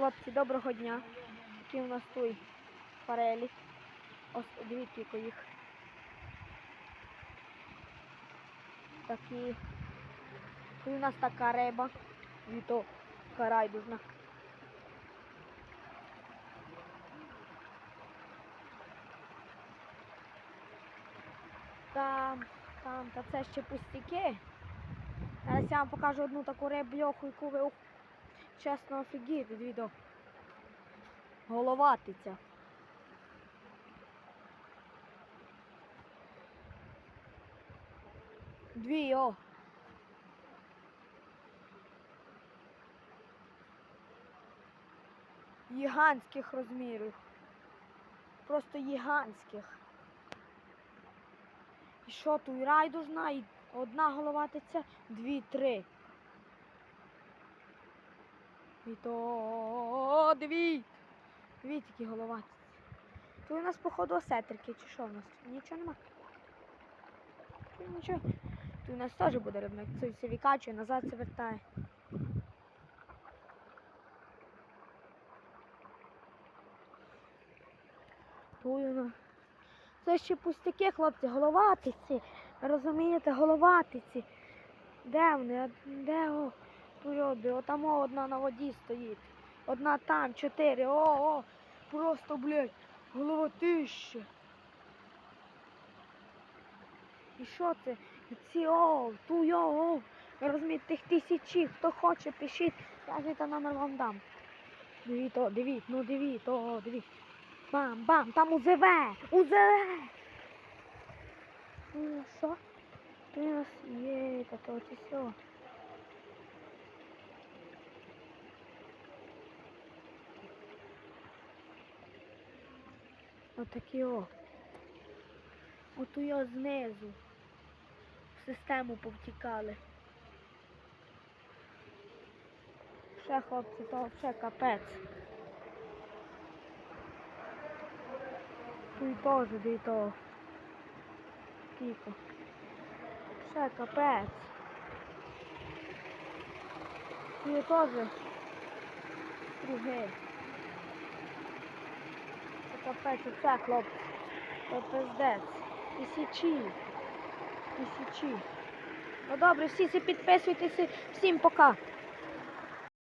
Хлопці, доброго дня. Які у нас тут форелі. Ось дивіться, які їх. Такі. Тут у нас така риба. І то карайдужна. Там, там, та це ще пустяки. Зараз я вам покажу одну таку рибьоху, яку ви чесно офігієте, відео. Головатиця. Дві, о. Гігантських розмірів. Просто гігантських. І що тут і райдужна, і одна головатиця, дві, три. І то дві. Дві такі головатиці. Тут у нас, походу, осетрики, чи що у нас? Нічого нема. Нічого. Тут у нас теж буде рибник. Це все відкачує, назад це вертає. Нас. Це ще пустяки, хлопці, головатиці. Розумієте, головатиці. Де вони? Де о? Туйоби, отам одна на воді стоїть. Одна там, чотири. О, о, просто, блядь, головатище. І що це? Ці о, туй, о, о. Розумієте, тих тисячі, хто хоче, пишіть, кажете, номер вам дам. Дивіть, о, дивіть, ну дивіть, о, дивіть. Бам, бам, там УЗВ! УЗВ! Ну, що? Ти нас є, таке оце все. Отакі о. От у його знизу. В систему повтікали. Ще хлопці, то ще капець. Тут теж де то. Кіко. Ще капець. Тут теж друге. Капець, оце хлопці. Це пиздець. Тисячі. Тисячі. Ну добре, всі підписуйтесь. Всім пока.